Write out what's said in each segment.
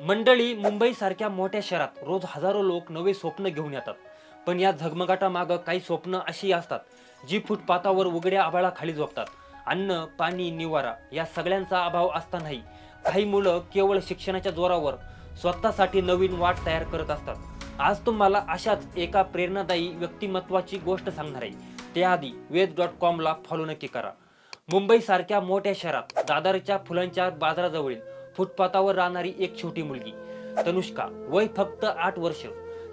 मंडळी मुंबईसारख्या मोठ्या शहरात रोज हजारो लोक नवे स्वप्न घेऊन येतात. पण या झगमगाटामागं काही स्वप्न अशी असतात जी फुटपाथावर उघड्या आभाळाखाली झोपतात. अन्न पाणी निवारा या सगळ्यांचा अभाव असतानाही काही मुलं केवळ शिक्षणाच्या जोरावर स्वतःसाठी नवीन वाट तयार करत असतात. आज तुम्हाला अशाच एका प्रेरणादायी व्यक्तिमत्वाची गोष्ट सांगणार आहे. त्याआधी वेद डॉट कॉमला फॉलो नक्की करा. मुंबईसारख्या मोठ्या शहरात दादरच्या फुलांच्या बाजाराजवळील फुटपाथावर राहणारी एक छोटी मुलगी. तनुष्का वय फक्त आठ वर्ष.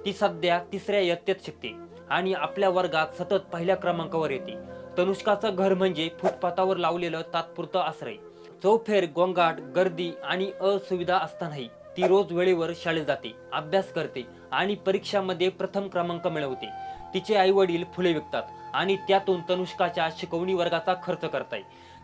ती सध्या तिसऱ्या इयत्तेत शिकते आणि आपल्या वर्गात सतत पहिल्या क्रमांकावर येते. तनुष्काचं घर म्हणजे फुटपाथावर लावलेलं तात्पुरतं आश्रय. चौफेर गोंगाट गर्दी आणि असुविधा असतानाही ती रोज वेळेवर शाळेत जाते अभ्यास करते आणि परीक्षामध्ये प्रथम क्रमांक मिळवते. तिचे आई वडील फुले विकतात आणि त्यातून तनुष्काच्या शिकवणी वर्गाचा खर्च करताय.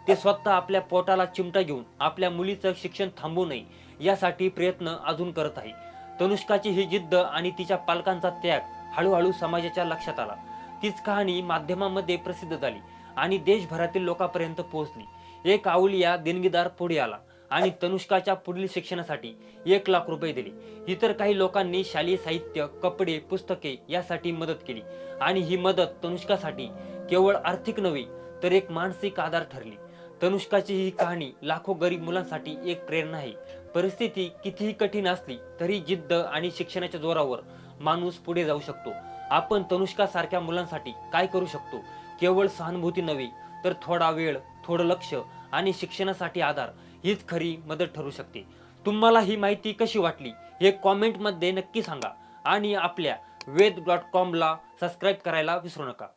ते स्वतः आपल्या पोटाला चिमटा घेऊन आपल्या मुलीचं शिक्षण थांबवू नये यासाठी प्रयत्न अजून करत आहे. तनुष्काची ही जिद्द आणि तिच्या पालकांचा त्याग हळूहळू समाजाच्या लक्षात आला. तीच कहाणी माध्यमांमध्ये प्रसिद्ध झाली आणि देशभरातील लोकांपर्यंत पोहोचली. एक आऊलिया देणगीदार पुढे आला आणि तनुष्काच्या पुढील शिक्षणासाठी एक लाख रुपये दिले. इतर काही लोकांनी शालेय साहित्य कपडे पुस्तके यासाठी मदत केली आणि ही मदत तनुष्कासाठी केवळ आर्थिक नव्हे तर एक मानसिक आधार ठरली. तनुष्काची ही कहाणी लाखो गरीब मुलांसाठी एक प्रेरणा आहे. परिस्थिती कितीही कठीण असली तरी जिद्द आणि शिक्षणाच्या जोरावर माणूस पुढे जाऊ शकतो. आपण तनुष्का सारख्या मुलांसाठी काय करू शकतो? केवळ सहानुभूती नव्हे तर थोडा वेळ थोडं लक्ष आणि शिक्षणासाठी आधार हीच खरी मदत ठरू शकते. तुम्हाला ही माहिती कशी वाटली हे कॉमेंटमध्ये नक्की सांगा आणि आपल्या वेद डॉट कॉमला सबस्क्राईब करायला विसरू नका.